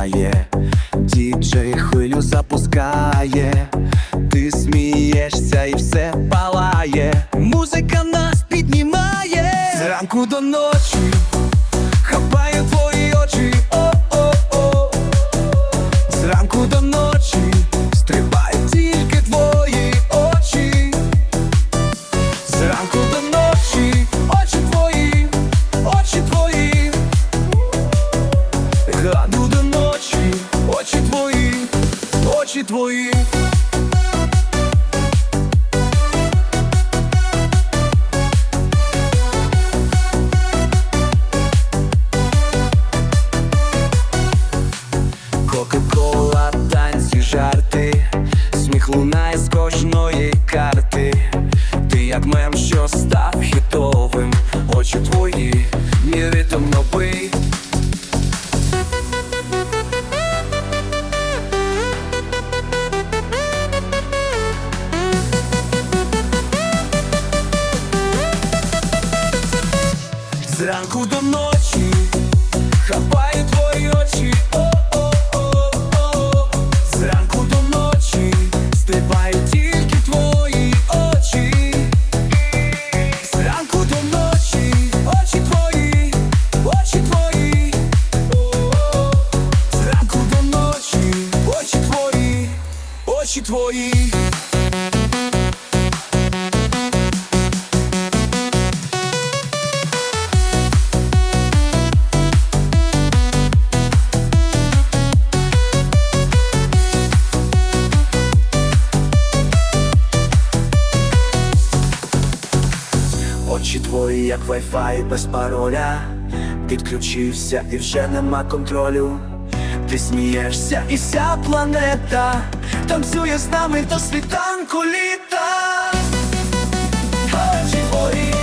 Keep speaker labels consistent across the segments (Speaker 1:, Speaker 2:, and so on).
Speaker 1: лунає, діджей хвилю запускає, ти смієшся і все палає, музика нас піднімає, зранку до ночі очі твої. Кока-кола, танці, жарти, сміх лунає з кожної карти. Ти як мем, що став Зранку до ночі хапаю твої очі, о-о-о-о Зранку до ночі стрибають тільки твої очі. Зранку до ночі, очі твої, очі твої. О-о-о. Зранку до ночі, очі твої, очі твої. Очі твої, як вайфай без пароля. Підключився і вже нема контролю. Ти смієшся, і вся планета танцює з нами до світанку літа. Очі твої,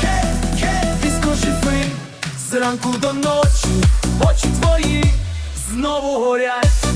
Speaker 1: хе, хе, диско живий Зранку до ночі, очі твої знову горять.